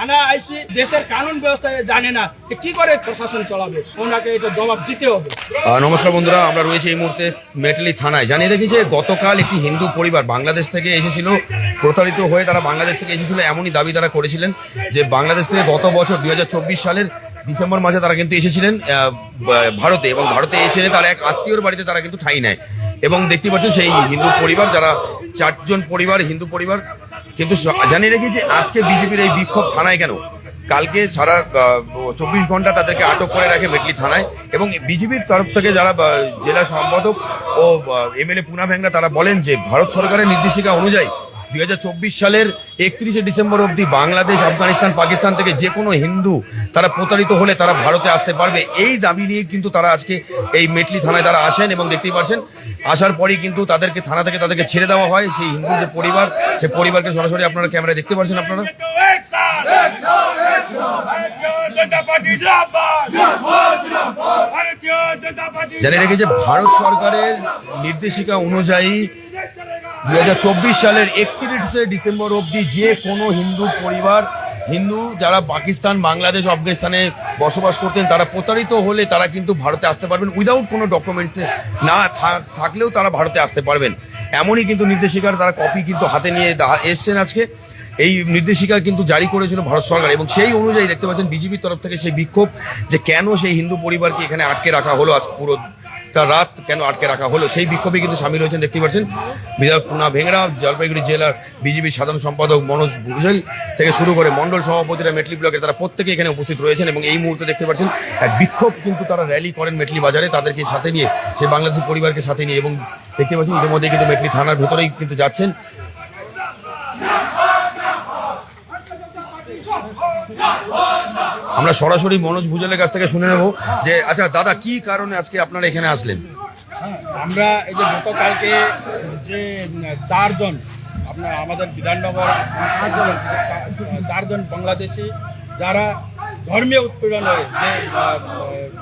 থানা আইসি, দেশের কানুন ব্যবস্থা জানে না কি করে প্রশাসন চলাবে। ওনাকে এটা জবাব দিতে হবে। নমস্কার বন্ধুরা, আমরা রয়েছি এই মুহূর্তে মেটলি থানায়। জানিয়ে দেখি যে গতকাল একটি হিন্দু পরিবার বাংলাদেশ থেকে এসেছিল। প্রতারিত হয়ে তারা বাংলাদেশ থেকে এসেছিল এমনই দাবি তারা করেছিলেন যে বাংলাদেশ থেকে গত বছর দুই হাজার চব্বিশ সালের ডিসেম্বর মাসে তারা কিন্তু এসেছিলেন ভারতে। এবং ভারতে এসে তারা এক আত্মীয়র বাড়িতে তারা কিন্তু ঠাঁই নেয়। এবং দেখতে পাচ্ছেন সেই হিন্দু পরিবার, যারা চারজন পরিবার, হিন্দু পরিবার কিন্তু জানিয়ে রেখি যে আজকে বিজেপির এই বিক্ষোভ থানায় কেন? কালকে সারা চব্বিশ ঘণ্টা তাদেরকে আটক করে রাখে মেটলি থানায় এবং বিজেপির তরফ থেকে যারা জেলা সম্পাদক ও এমএলএ পুনা ভেঙ্গা তারা বলেন যে ভারত সরকারের নির্দেশিকা অনুযায়ী দুই হাজার চব্বিশ সালের একত্রিশে ডিসেম্বর অবধি বাংলাদেশ, আফগানিস্তান, পাকিস্তান থেকে যে কোনো হিন্দু তারা প্রতারিত হলে তারা ভারতে আসতে পারবে। এই দাবি নিয়ে কিন্তু তারা আজকে এই মেটলি থানায় তারা আসেন এবং দেখতেই পাচ্ছেন আসার পরেই কিন্তু তাদেরকে থানা থেকে তাদেরকে ছেড়ে দেওয়া হয়। সেই হিন্দু যে পরিবার, সে পরিবারকে সরাসরি আপনারা ক্যামেরায় দেখতে পাচ্ছেন আপনারা। জানিয়ে রেখেছে ভারত সরকারের নির্দেশিকা অনুযায়ী দুই হাজার চব্বিশ সালের একত্রিশে ডিসেম্বর অবধি যে কোনো হিন্দু পরিবার, হিন্দু যারা পাকিস্তান, বাংলাদেশ, আফগানিস্তানে বসবাস করতেন, তারা প্রতারিত হলে তারা কিন্তু ভারতে আসতে পারবেন উইদাউট কোনো ডকুমেন্টসে না থাক- থাকলেও তারা ভারতে আসতে পারবেন। এমনই কিন্তু নির্দেশিকার তারা কপি কিন্তু হাতে নিয়ে এসছেন আজকে। এই নির্দেশিকা কিন্তু জারি করেছিল ভারত সরকার এবং সেই অনুযায়ী দেখতে পাচ্ছেন বিজেপির তরফ থেকে সেই বিক্ষোভ যে কেন সেই হিন্দু পরিবারকে এখানে আটকে রাখা হলো আজ পুরো তা রাত কেন আটকে রাখা হলো? সেই বিক্ষোভে কিন্তু সামিল হয়েছেন দেখতে পাচ্ছেন, বিধায়ক পুনা ভেংরা জলপাইগুড়ি জেলার বিজেপি সাধারণ সম্পাদক মনোজ ভুজেল থেকে শুরু করে মন্ডল সভাপতিরা মেটলি ব্লকে তারা প্রত্যেকে এখানে উপস্থিত রয়েছেন এবং এই মুহূর্তে দেখতে পাচ্ছেন এক বিক্ষোভ কিন্তু তারা র্যালি করেন মেটলি বাজারে, তাদেরকে সাথে নিয়ে সেই বাংলাদেশের পরিবারকে সাথে নিয়ে এবং দেখতে পাচ্ছেন ইতিমধ্যে কিন্তু মেটলি থানার ভেতরেই কিন্তু যাচ্ছেন। আমরা সরাসরি মনোজ ভুজেলের কাছ থেকে শুনে নেব যে আচ্ছা দাদা, কি কারণে আজকে আপনারা এখানে আসলেন? আমরা এই যে গতকালকে যে, চারজন আপনার আমাদের বিধাননগর চারজন চারজন বাংলাদেশি যারা ধর্মীয় উৎপীড়ন হয়ে যে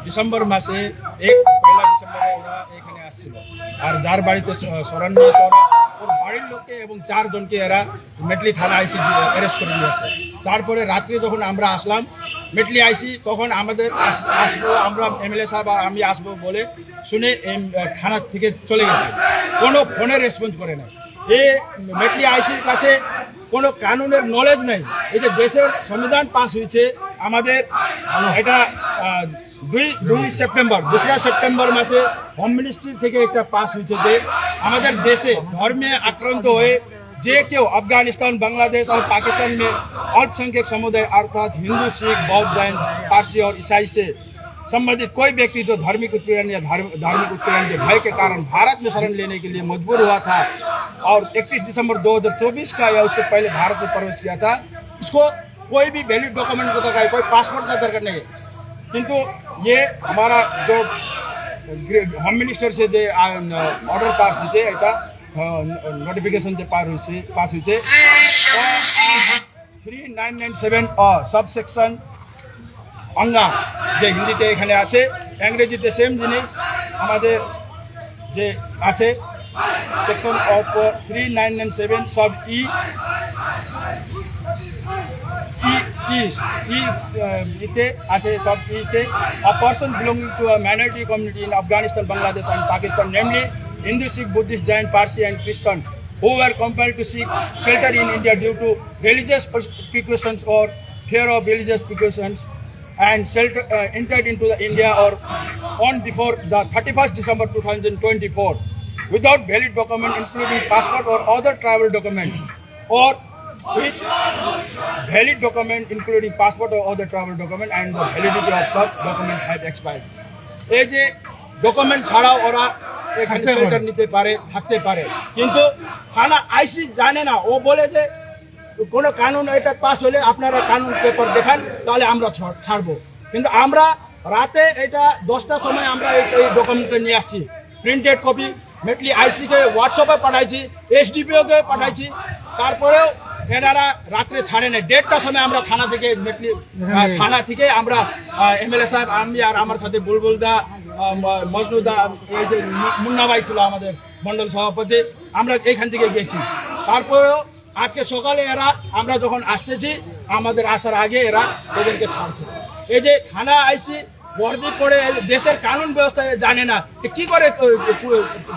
ডিসেম্বর মাসে এক পয়লা ডিসেম্বরে ওরা এখানে আসছিল। আর যার বাড়িতে শরণ্য ওরা ওর বাড়ির লোককে এবং চারজনকে এরা মেটলি থানা আইসি অ্যারেস্ট করে নিয়েছে তারপরে রাত্রে যখন আমরা আসলাম মেটলি আইসি তখন আমাদের আসব আমরা এমএলএ সাহেব আর আমি আসব বলে শুনে থানা থেকে চলে গেছে। কোনো ফোনে রেসপন্স করে না এ মেটলি আইসির কাছে কোনো কানুনের নলেজ নেই। এই যে দেশের সংবিধান পাস হয়েছে আমাদের এটা দুই দুই সেপ্টেম্বর দোসরা সেপ্টেম্বর মাসে হোম মিনিস্ট্রি থেকে একটা পাস হয়েছে যে আমাদের দেশে ধর্মে আক্রান্ত হয়ে যে কেউ अफगानिस्तान बांग्लादेश और पाकिस्तान में अल्पसंख्यक समुदाय अर्थात हिंदू सिख बौद्ध जैन पारसी और ईसाई से संबंधित कोई व्यक्ति जो धार्मिक उत्पीड़न या धार्म- धार्मिक उत्पीड़न के भय के कारण भारत में शरण लेने के लिए मजबूर हुआ था और 31 दिसंबर 2024 का या उससे पहले भारत में प्रवेश किया था उसको कोई भी वैलिड डॉक्यूमेंट का दरकार है, कोई पासपोर्ट का दरकार नहीं है किंतु ये हमारा जो হোম মিনিস্টার সে যে অর্ডার পাস হয়েছে এটা নোটিফিকেশন যে পার হয়েছে পাস হয়েছে three nine nine seven subsection অঙ্গা যে হিন্দিতে এখানে আছে ইংরেজিতে সেম জিনিস আমাদের যে আছে section of three nine nine seven সব ই Um, it as a sub a person belonging to a minority community in Afghanistan, Bangladesh, and Pakistan, namely Hindu, Sikh, Buddhist, Jain, Parsi, and Christian, who were compelled to seek shelter in India due to religious persecutions or fear of religious persecutions and shelter, uh, entered into the India or on before the 31st December 2024 without valid document including passport or other travel document or with valid document including passport or other travel document and the validity of such document had expired. এই যে document ছাড়াও ওরা এখানে shelter নিতে পারে থাকতে পারে। কিন্তু থানা আইসি জানে না ও বলে যে কোনো কানুন এটা পাস হলে আপনারা কানুন পেপার দেখান তাহলে আমরা ছাড়- ছাড়বো। কিন্তু আমরা রাতে এটা দশটার সময় আমরা এই ডকুমেন্টটা নিয়ে আসছি। প্রিন্টেড কপি মেটলি আইসিকে হোয়াটসঅ্যাপে পাঠাইছি এসডিপিওকে পাঠাইছি তারপরেও এনারা রাত্রে ছাড়ে না দেড়টার সময় আমরা থানা থেকে থানা থেকে আমরা এমএলএ সাহেব আমি আর আমার সাথে বুলবুল দা আহ, মজনু দা এই যে মু- মুন্না ভাই ছিল আমাদের মন্ডল সভাপতি আমরা এইখান থেকে গেছি। তারপরেও আজকে সকালে এরা আমরা যখন আসতেছি আমাদের আসার আগে এরা ওদেরকে ছাড়ছে। এই যে থানা আইসি বর্দি করে দেশের কানুন ব্যবস্থা জানে না কি করে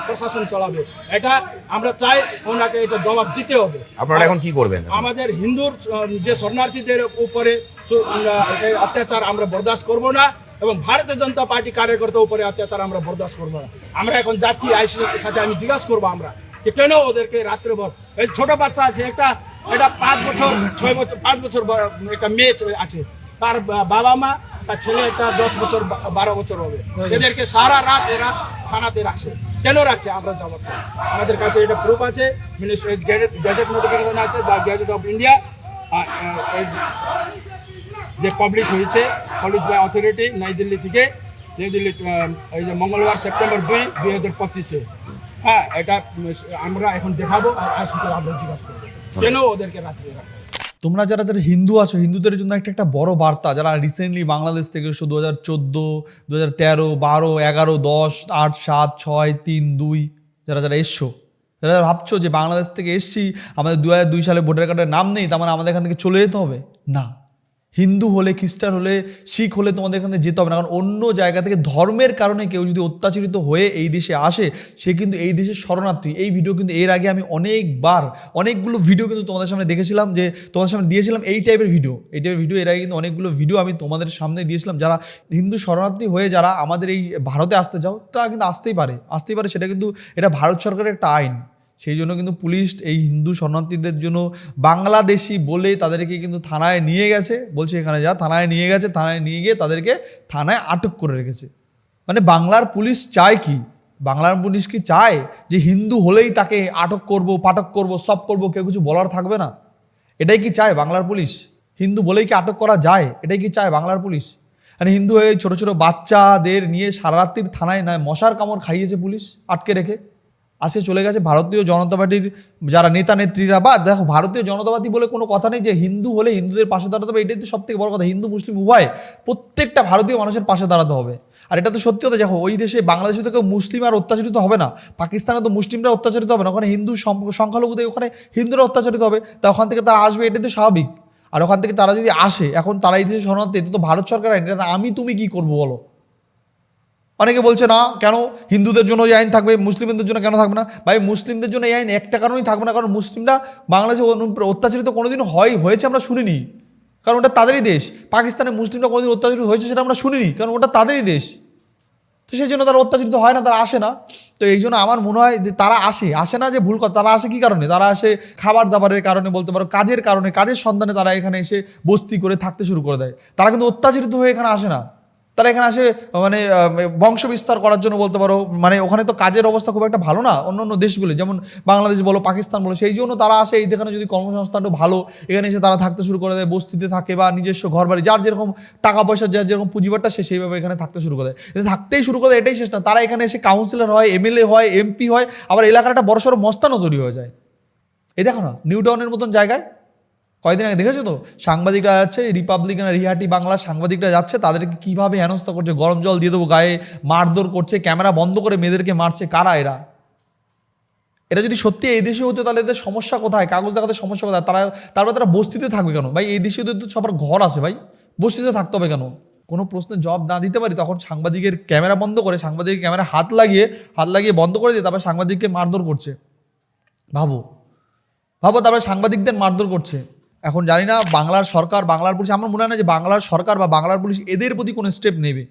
প্রশাসন চালাবে। এটা আমরা চাই ওনাকে এটা জবাব দিতে হবে। আপনারা এখন কি করবেন? আমাদের হিন্দুর যে শরণার্থীদের উপরে অত্যাচার আমরা বরদাস্ত করব না এবং ভারতীয় জনতা পার্টি কার্যকর্তা উপরে অত্যাচার আমরা বরদাস্ত করব না। আমরা এখন যাচ্ছি আইসির সাথে আমি জিজ্ঞাসা করব আমরা যে কেন ওদেরকে রাত্রেভর এই ছোট বাচ্চা আছে একটা এটা পাঁচ বছর ছয় বছর পাঁচ বছর একটা মেয়ে আছে তার বাবা মা তার ছেলে একটা দশ বছর বারো বছর হবে। এদেরকে সারা রাত এরা থানাতে রাখছে। কেন রাখছে? আমরা জবাব। আমাদের কাছে এটা প্রুফ আছে। গ্যাজেট নোটিফিকেশন আছে দ্য গ্যাজেট অফ ইন্ডিয়া যে পাবলিশ হয়েছে publish by authority New Delhi থেকে। নিউ দিল্লি এই যে মঙ্গলবার, সেপ্টেম্বর দুই দুই হাজার পঁচিশে। হ্যাঁ এটা, আমরা এখন দেখাবো আর আসিতে আমরা জিজ্ঞাসা করব। কেন ওদেরকে রাত্রে রাখা? তোমরা যারা যারা হিন্দু আছো, হিন্দুদের জন্য একটা একটা বড় বার্তা, যারা রিসেন্টলি বাংলাদেশ থেকে এসো দু হাজার চোদ্দ দু হাজার তেরো, বারো, এগারো, দশ, আট, সাত, ছয়, তিন, দুই, যারা যারা এসছো, যারা যারা ভাবছ যে বাংলাদেশ থেকে এসছি, আমাদের দু হাজার দুই সালে ভোটার কার্ডের নাম নেই, তার মানে আমাদের এখান থেকে চলে যেতে হবে? না। হিন্দু হলে, খ্রিস্টান হলে, শিখ হলে তোমাদের এখানে যেতে হবে না। কারণ অন্য জায়গা থেকে ধর্মের কারণে কেউ যদি অত্যাচারিত হয়ে এই দেশে আসে, সে কিন্তু এই দেশের শরণার্থী। এই ভিডিও কিন্তু এর আগে আমি অনেকবার, অনেকগুলো ভিডিও কিন্তু তোমাদের সামনে দেখেছিলাম যে, তোমাদের সামনে দিয়েছিলাম এই টাইপের ভিডিও এই টাইপের ভিডিও এর আগে কিন্তু অনেকগুলো ভিডিও আমি তোমাদের সামনে দিয়েছিলাম। যারা হিন্দু শরণার্থী হয়ে যারা আমাদের এই ভারতে আসতে চাও, তারা কিন্তু আসতেই পারে। আসতেই পারে সেটা কিন্তু এটা ভারত সরকারের একটা আইন। সেই জন্য কিন্তু পুলিশ এই হিন্দু শরণার্থীদের জন্য বাংলাদেশি বলে তাদেরকে কিন্তু থানায় নিয়ে গেছে। বলছে, এখানে যা, থানায় নিয়ে গেছে, থানায় নিয়ে গিয়ে তাদেরকে থানায় আটক করে রেখেছে। মানে বাংলার পুলিশ চায় কি? বাংলার পুলিশ কি চায় যে হিন্দু হলেই তাকে আটক করব পাটক করব, সব করব, কেউ কিছু বলার থাকবে না? এটাই কি চায় বাংলার পুলিশ? হিন্দু বলেই কি আটক করা যায়? এটাই কি চায় বাংলার পুলিশ? মানে হিন্দু হয়ে ছোট ছোট বাচ্চাদের নিয়ে সারা রাত্রির থানায় নয় মশার কামড় খাইয়েছে পুলিশ আটকে রেখে। আসে চলে গেছে। ভারতীয় জনতা পার্টির যারা নেতা, নেত্রীরা বা দেখো ভারতীয় জনতা পার্টি বলে কোনো কথা নেই যে হিন্দু হলে হিন্দুদের পাশে দাঁড়াতে হবে, এটাই তো সব থেকে বড় কথা। হিন্দু, মুসলিম উভয় প্রত্যেকটা ভারতীয় মানুষের পাশে দাঁড়াতে হবে। আর এটা তো সত্যি কথা, দেখো ওই দেশে বাংলাদেশে তো কেউ মুসলিম আর অত্যাচারিত হবে না। পাকিস্তানে তো মুসলিমরা অত্যাচারিত হবে না। ওখানে হিন্দু সংখ্যালঘুতে ওখানে হিন্দুরা অত্যাচারিত হবে। তা ওখান থেকে তারা আসবে, এটাই তো স্বাভাবিক। আর ওখান থেকে তারা যদি আসে, এখন তারা এই দেশে শরণার্থী এটা তো ভারত সরকার আইন আমি, তুমি কি করব বলো? অনেকে বলছে, না, কেন? হিন্দুদের জন্য এই আইন থাকবে, মুসলিমদের জন্য কেন থাকবে না? ভাই, মুসলিমদের জন্য এই আইন একটা কারণেই থাকবে না, কারণ মুসলিমরা বাংলাদেশে অত্যাচারিত কোনোদিন হয়, হয়েছে আমরা শুনিনি। কারণ ওটা তাদেরই দেশ। পাকিস্তানে মুসলিমরা কোনোদিন অত্যাচারিত হয়েছে সেটা আমরা শুনিনি, কারণ ওটা তাদেরই দেশ। তো সেই জন্য তারা অত্যাচারিত হয় না, তারা আসে না। তো এই জন্য আমার মনে হয় যে তারা আসে আসে না যে ভুল কথা, তারা আসে কি কারণে? তারা আসে খাবার দাবারের কারণে বলতে পারো, কাজের কারণে, কাজের সন্ধানে তারা এখানে এসে বস্তি করে থাকতে শুরু করে দেয়। তারা কিন্তু অত্যাচারিত হয়ে এখানে আসে না। তারা এখানে আসে মানে বংশ বিস্তার করার জন্য বলতে পারো। মানে ওখানে তো কাজের অবস্থা খুব একটা ভালো না, অন্য অন্য দেশগুলো, যেমন বাংলাদেশ বলো, পাকিস্তান বলো, সেই জন্য তারা আসে, এই দেখানে যদি কর্মসংস্থানটা ভালো, এখানে এসে তারা থাকতে শুরু করে দেয়, বস্তিতে থাকে বা নিজস্ব ঘর বাড়ি যার যেরকম টাকা পয়সা, যার যেরকম পুঁজিবারটা সে সেইভাবে এখানে থাকতে শুরু করে দেয়। থাকতেই শুরু করে এটাই শেষ না। তারা এখানে এসে কাউন্সিলর হয় এমএলএ হয় এমপি হয়, আবার এলাকার একটা বড়সড় মস্তানও তৈরি হয়ে যায়। এই দেখো না নিউ টাউনের মতন জায়গায় কয়েকদিন আগে দেখেছ তো? সাংবাদিকরা যাচ্ছে রিপাবলিকান রিহাটি বাংলার সাংবাদিকরা যাচ্ছে, তাদেরকে কীভাবে হেনস্থা করছে? গরম জল দিয়ে দেবো, গায়ে মারধর করছে, ক্যামেরা বন্ধ করে মেয়েদেরকে মারছে, কারা এরা? এরা যদি সত্যি এই দেশে হতো, তাহলে এদের সমস্যা কোথায়? কাগজ দেখাতে সমস্যা কোথায়? তারা, তারপর তারা বস্তিতে থাকবে কেন? ভাই, এই দেশে তো সবার ঘর আছে, ভাই। বস্তিতে থাকতে হবে কেন? কোনো প্রশ্নের জবাব না দিতে পারি, তখন সাংবাদিকের ক্যামেরা বন্ধ করে, সাংবাদিকের ক্যামেরা হাত লাগিয়ে হাত লাগিয়ে বন্ধ করে দিয়ে তারপর সাংবাদিককে মারধর করছে। ভাবো। ভাবো, তারপরে সাংবাদিকদের মারধর করছে। এখন জানি না বাংলার সরকার, বাংলার পুলিশ, আমার মনে হয় না যে বাংলার সরকার বা বাংলার পুলিশ এদের প্রতি কোনো স্টেপ নেবে।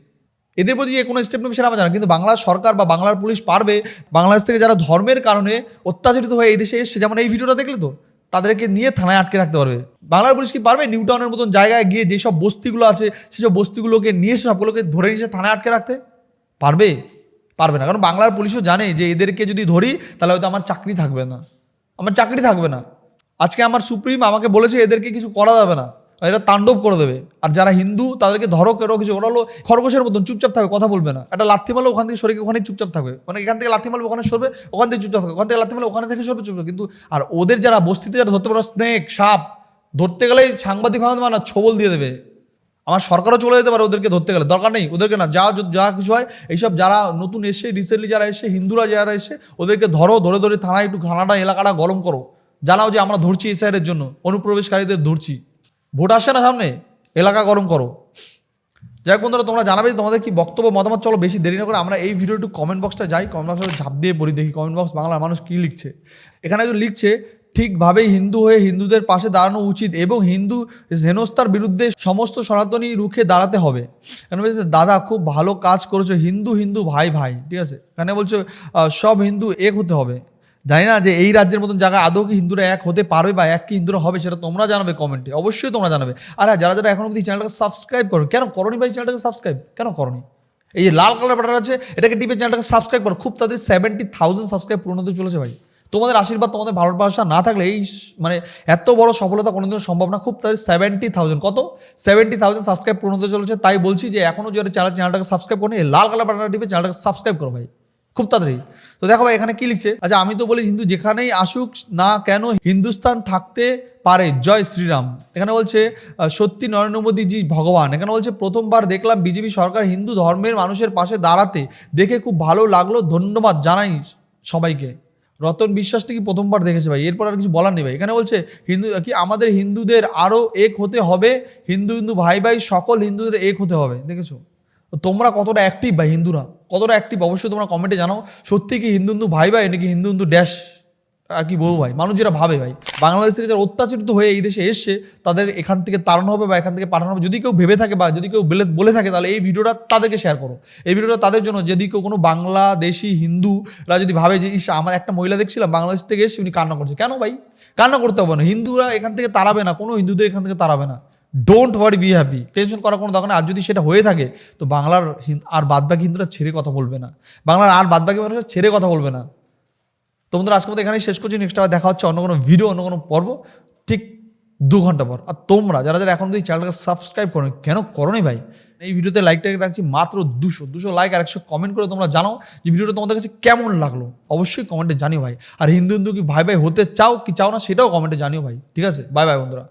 এদের প্রতি যে কোনো স্টেপ নেবে সেটা আমার জানা কিন্তু বাংলার সরকার বা বাংলার পুলিশ পারবে বাংলাদেশ থেকে যারা ধর্মের কারণে অত্যাচারিত হয়ে এই দেশে এসছে, যেমন এই ভিডিওটা দেখলে তো, তাদেরকে নিয়ে থানায় আটকে রাখতে পারবে। বাংলার পুলিশ কি পারবে? নিউ টাউনের মতন জায়গায় গিয়ে যেসব বস্তিগুলো আছে, সেসব বস্তিগুলোকে নিয়ে এসে সবগুলোকে ধরে নিয়ে থানায় আটকে রাখতে? পারবে? পারবে না, কারণ বাংলার পুলিশও জানে যে এদেরকে যদি ধরি, তাহলে হয়তো আমার চাকরি থাকবে না। আমার চাকরি থাকবে না। আজকে আমার সুপ্রিম আমাকে বলেছে এদেরকে কিছু করা যাবে না। এরা তাণ্ডব করে দেবে। আর যারা হিন্দু, তাদেরকে ধরো, কেরো কিছু ওরালো খরগোশের মতন চুপচাপ থাকবে, কথা বলবে না। একটা লাথি মারলে ওখান থেকে সরে ওখানে চুপচাপ থাকবে। মানে এখান থেকে লাথি মারলে ওখানে সরবে, ওখান থেকে চুপচাপ থাকবে। ওখান থেকে লাথি মারলে ওখানে থেকে সরবে, চুপচাপ। কিন্তু, আর ওদের যারা বস্তিতে যারা ধরতে পারো স্নেক সাপ, ধরতে গেলেই সাংবাদিক ভাঙতে না, ছবল দিয়ে দেবে। আমার সরকারও চলে যেতে পারে ওদেরকে ধরতে গেলে, দরকার নেই। ওদেরকে না, যা যা কিছু হয়, এইসব যারা নতুন এসে রিসেন্টলি যারা এসে হিন্দুরা যারা এসে ওদেরকে ধরো, ধরে ধরে থানায় একটু থানাটা এলাকাটা গরম করো। জানাও যে আমরা ধরছি এসআইয়ের জন্য, অনুপ্রবেশকারীদের ধরছি। ভোট আসছে না সামনে, এলাকা গরম করো। যাই হোক বন্ধুরা, তোমরা জানাবে তোমাদের কি বক্তব্য, মতামত, চলো বেশি দেরি না করে আমরা এই ভিডিও একটু কমেন্ট বক্সটা যাই কমেন্ট বক্সটা ঝাঁপ দিয়ে পড়ি, দেখি কমেন্ট বক্স বাংলার মানুষ কি লিখছে। এখানে একজন লিখছে, ঠিকভাবেই হিন্দু হয়ে হিন্দুদের পাশে দাঁড়ানো উচিত এবং হিন্দু হেনস্থার বিরুদ্ধে সমস্ত সনাতনী রুখে দাঁড়াতে হবে। এখানে বলছে, দাদা, খুব ভালো কাজ করেছ, হিন্দু হিন্দু ভাই ভাই। ঠিক আছে? এখানে বলছে সব হিন্দু এক হতে হবে। জানি না যে এই রাজ্যের মতন জায়গায় আদৌ কি হিন্দুরা এক হতে পারবে বা এক কি হিন্দুরা হবে সেটা তোমরা জানাবে কমেন্টে। অবশ্যই তোমরা জানাবে। আর হ্যাঁ যারা যারা এখন অবধি চ্যানেলটাকে সাবস্ক্রাইব করো, কেন করনি ভাই চ্যানেলটাকে সাবস্ক্রাইব কেন করনি? এই যে লাল কালার বাটার আছে, এটাকে টিপে চ্যানেলটাকে সাবস্ক্রাইব করো। খুব তাদের সেভেন্টি থাউজেন্ড সাবস্ক্রাইব পূর্ণ হতে চলেছে ভাই। তোমাদের আশীর্বাদ তোমাদের ভালোবাসা না থাকলে এই মানে এত বড় সফলতা কোনোদিনও সম্ভব না। খুব তাদের সেভেন্টি থাউজেন্ড কত? সেভেন্টি থাউজেন্ড সাবস্ক্রাইব পূর্ণ হতে চলেছে। তাই বলছি যে এখনও যারা চ্যানেল চ্যানেলটাকে সাবস্ক্রাইব করো এই লাল কালার বাটনটা টিপে চ্যানেলটাকে সাবস্ক্রাইব করো ভাই। খুব তাড়াতাড়ি। তো দেখো ভাই, এখানে কি লিখছে? আচ্ছা আমি তো বলি হিন্দু যেখানেই আসুক না কেন হিন্দুস্তান থাকতে পারে। জয় শ্রীরাম। এখানে বলছে সত্যি নরেন্দ্র মোদীজি ভগবান। এখানে বলছে, প্রথমবার দেখলাম বিজেপি সরকার হিন্দু ধর্মের মানুষের পাশে দাঁড়াতে। দেখে খুব ভালো লাগল, ধন্যবাদ জানাই সবাইকে। রতন বিশ্বাস কি প্রথমবার দেখেছে ভাই? এরপর আর কিছু বলার নেই ভাই। এখানে বলছে, হিন্দু কি আমাদের হিন্দুদের আরও এক হতে হবে? হিন্দু হিন্দু ভাই ভাই সকল হিন্দুদের এক হতে হবে। দেখেছ? তোমরা কতটা অ্যাক্টিভ ভাই হিন্দুরা? কতটা অ্যাক্টিভ অবশ্যই তোমরা কমেন্টে জানাও। সত্যি কি হিন্দু হিন্দু ভাই ভাই নাকি হিন্দু হিন্দু ড্যাশ আর কি বলব ভাই? মানুষ যেটা ভাবে ভাই। বাংলাদেশের যারা অত্যাচারিত হয়ে এই দেশে এসছে, তাদের এখান থেকে তাড়ানো হবে বা এখান থেকে পাঠানো হবে। যদি কেউ ভেবে থাকে বা যদি কেউ বলে বলে থাকে, তাহলে এই ভিডিওটা তাদেরকে শেয়ার করো। এই ভিডিওটা তাদের জন্য। যদি কেউ কোনো বাংলাদেশি হিন্দুরা যদি ভাবে যে, ইস, আমার একটা মহিলা দেখছিলাম, বাংলাদেশ থেকে এসে উনি কান্না করছে। কেন ভাই? কান্না করতে হবে না। হিন্দুরা এখান থেকে তাড়াবে না। কোনো হিন্দুদের এখান থেকে তাড়াবে না। Don't worry be happy tension করার কোনো দরকার আর যদি সেটা হয়ে থাকে, তো বাংলার আর বাদবাকি হিন্দুরা ছেড়ে কথা বলবে না। বাংলার আর বাদবাকি মানুষরা ছেড়ে কথা বলবে না। তো বন্ধুরা, আজকে মতো এখানেই শেষ করছি। নেক্সট আবার দেখা হচ্ছে অন্য কোনো ভিডিও অন্য কোনো পর্ব। ঠিক দু ঘণ্টা পর। আর তোমরা, যারা যারা এখন এই চ্যানেলটাকে সাবস্ক্রাইব করো কেন করো নি ভাই? এই ভিডিওতে লাইকটাকে রাখছি মাত্র দুশো। দুশো লাইক আর একশো কমেন্ট করে তোমরা জানাও যে ভিডিওটা তোমাদের কাছে কেমন লাগল। অবশ্যই কমেন্টে জানিও ভাই। আর হিন্দু হিন্দু কি ভাই ভাই হতে চাও, কি চাও না, সেটাও কমেন্টে জানিও ভাই। ঠিক আছে? বাই বাই বন্ধুরা।